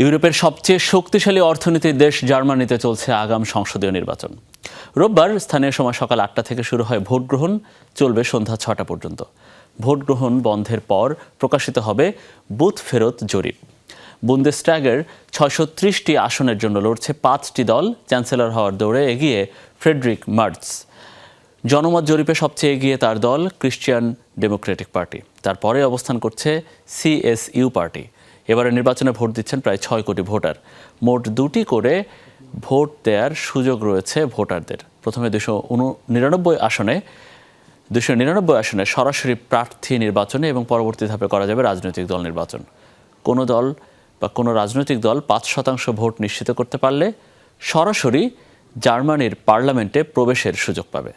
ইউরোপের সবচেয়ে শক্তিশালী অর্থনীতির দেশ জার্মানিতে চলছে আগাম সংসদীয় নির্বাচন। রোববার স্থানীয় সময় সকাল আটটা থেকে শুরু হয় ভোট গ্রহণ, চলবে সন্ধ্যা ছটা পর্যন্ত। ভোট গ্রহণ বন্ধের পর প্রকাশিত হবে বুথ ফেরত জরিপ। বুন্দেস্ট্যাগের ছয়শো ত্রিশটি আসনের জন্য লড়ছে পাঁচটি দল, চ্যান্সেলর হওয়ার দৌড়ে এগিয়ে ফ্রেডরিক মার্টস। জনমত জরিপে সবচেয়ে এগিয়ে তার দল ক্রিশ্চিয়ান ডেমোক্রেটিক পার্টি। তারপরে অবস্থান করছে সিএসইউ পার্টি। এবারে নির্বাচনে ভোট দিচ্ছেন প্রায় ছয় কোটি ভোটার। মোট দুটি করে ভোট দেওয়ার সুযোগ রয়েছে ভোটারদের। প্রথমে দুশো নিরানব্বই আসনে দুশো নিরানব্বই আসনে সরাসরি প্রার্থী নির্বাচনে এবং পরবর্তী ধাপে করা যাবে রাজনৈতিক দল নির্বাচন। কোনো দল বা কোনো রাজনৈতিক দল পাঁচ শতাংশ ভোট নিশ্চিত করতে পারলে সরাসরি জার্মানির পার্লামেন্টে প্রবেশের সুযোগ পাবে।